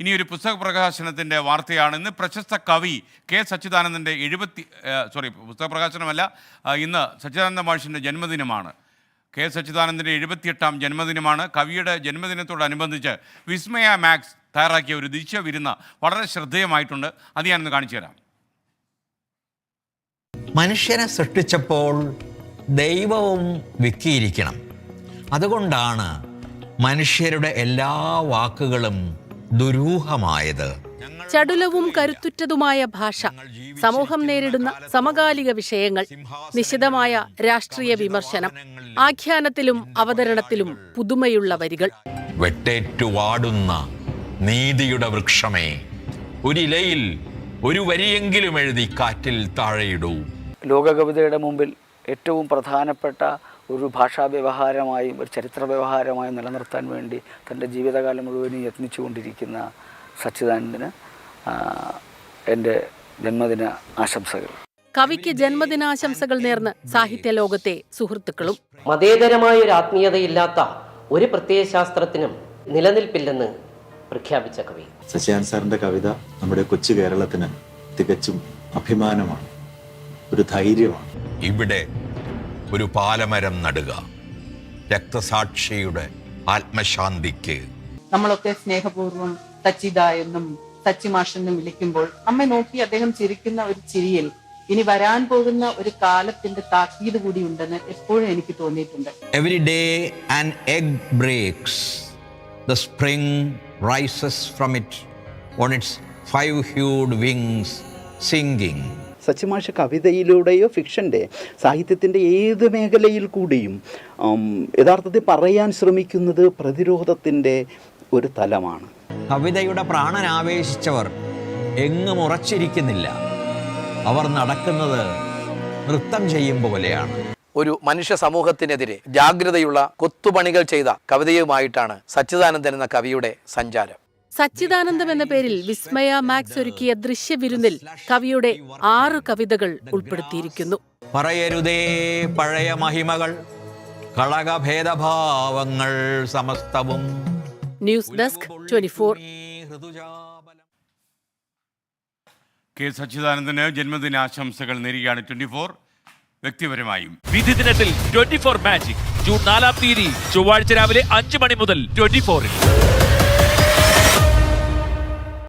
ഇനി ഒരു പുസ്തക പ്രകാശനത്തിന്റെ വാർത്തയാണ്. ഇന്ന് പ്രശസ്ത കവി കെ സച്ചിദാനന്ദന്റെ എഴുപത്തി സോറി പുസ്തക പ്രകാശനമല്ല ഇന്ന് സച്ചിദാനന്ദ മാഷിന്റെ ജന്മദിനമാണ്. കെ സച്ചിദാനന്ദന്റെ എഴുപത്തിയെട്ടാം ജന്മദിനമാണ്. കവിയുടെ ജന്മദിനത്തോടനുബന്ധിച്ച് വിസ്മയ മാക്സ് തയ്യാറാക്കിയ ഒരു ദിശ വിരുന്ന വളരെ ശ്രദ്ധേയമായിട്ടുണ്ട്. അത് ഞാനൊന്ന് കാണിച്ചു തരാം. മനുഷ്യനെ സൃഷ്ടിച്ചപ്പോൾ ദൈവവും വിക്കിയിരിക്കണം അതുകൊണ്ടാണ് മനുഷ്യരുടെ എല്ലാ വാക്കുകളും ദുരൂഹമായത്. ചടുലവും കരുത്തുറ്റതുമായ ഭാഷ സമൂഹം നേരിടുന്ന സമകാലിക വിഷയങ്ങൾ നിശിതമായ രാഷ്ട്രീയ വിമർശനം ആഖ്യാനത്തിലും അവതരണത്തിലും പുതുമയുള്ള വരികൾ. വെട്ടേറ്റുവാടുന്ന നീതിയുടെ വൃക്ഷമേ ഒരിലയിൽ ഒരു വരിയെങ്കിലും എഴുതി കാറ്റിൽ താഴെയിടൂ. ലോകകവിതയുടെ മുമ്പിൽ ഏറ്റവും പ്രധാനപ്പെട്ട ഒരു ഭാഷാ വ്യവഹാരമായും ഒരു ചരിത്ര വ്യവഹാരമായും നിലനിർത്താൻ വേണ്ടി തന്റെ ജീവിതകാലം മുഴുവനും യത്നിച്ചുകൊണ്ടിരിക്കുന്ന സച്ചിദാനന്ദന് എന്റെ ജന്മദിന ആശംസകൾ. കവിക്ക് ജന്മദിനാശംസകൾ നേർന്ന് സാഹിത്യ ലോകത്തെ സുഹൃത്തുക്കളും മതേതരമായ ഒരു ആത്മീയതയില്ലാത്ത ഒരു പ്രത്യയശാസ്ത്രത്തിനും നിലനിൽപ്പില്ലെന്ന് പ്രഖ്യാപിച്ച കവി. ശശിയാൻ സാറിന്റെ കവിത നമ്മുടെ കൊച്ചു കേരളത്തിന് തികച്ചും അഭിമാനമാണ് ഒരു ധൈര്യമാണ്. ഇവിടെ ഒരു പാലമരം നടുക. രക്തസാക്ഷിയുടെ ആത്മശാന്തിക്ക്. നമ്മളൊക്കെ സ്നേഹപൂർവം സച്ചിദ എന്നും സച്ചി മാഷെന്നും വിളിക്കുമ്പോൾ അമ്മ നോക്കി അദ്ദേഹം ചിരിക്കുന്ന ഒരു ചിരിയിൽ ഇനി വരാൻ പോകുന്ന ഒരു കാലത്തിന്റെ താക്കീത് കൂടി ഉണ്ടെന്ന് എപ്പോഴും എനിക്ക് തോന്നിയിട്ടുണ്ട്. Every day and egg breaks the spring rises from it on its five hued wings singing. സച്ചിമാഷ കവിതയിലൂടെയോ ഫിക്ഷന്റെ സാഹിത്യത്തിന്റെ ഏത് മേഖലയിൽ കൂടിയും യഥാർത്ഥത്തിൽ പറയാൻ ശ്രമിക്കുന്നത് പ്രതിരോധത്തിന്റെ ഒരു തലമാണ്. കവിതയുടെ പ്രാണനാവേശിച്ചവർ എങ്ങും ഉറച്ചിരിക്കുന്നില്ല. അവർ നടക്കുന്നത് നൃത്തം ചെയ്യും പോലെയാണ്. ഒരു മനുഷ്യ സമൂഹത്തിനെതിരെ ജാഗ്രതയുള്ള കൊത്തുപണികൾ ചെയ്ത കവിതയുമായിട്ടാണ് സച്ചിദാനന്ദൻ എന്ന കവിയുടെ സഞ്ചാരം. സച്ചിദാനന്ദം എന്ന പേരിൽ വിസ്മയ മാക്സ് ഒരുക്കിയ ദൃശ്യവിരുന്നിൽ കവിയുടെ ആറ് കവിതകൾ ഉൾപ്പെടുത്തിയിരിക്കുന്നു. പറയരുതേ പഴയ മഹിമകൾ കളകഭേദഭാവങ്ങൾ സമസ്തവും news desk twenty four. K സച്ചിദാനന്ദന് ജന്മദിനാശംസകൾ നേരുകയാണ് ട്വന്റി ഫോർ. വ്യക്തിപരമായും. വിധി ദിനത്തിൽ ട്വന്റി ഫോർ മാജിക്. ജൂൺ നാലാം തീയതി ചൊവ്വാഴ്ച രാവിലെ അഞ്ച് മണി മുതൽ ട്വന്റി ഫോറിൽ.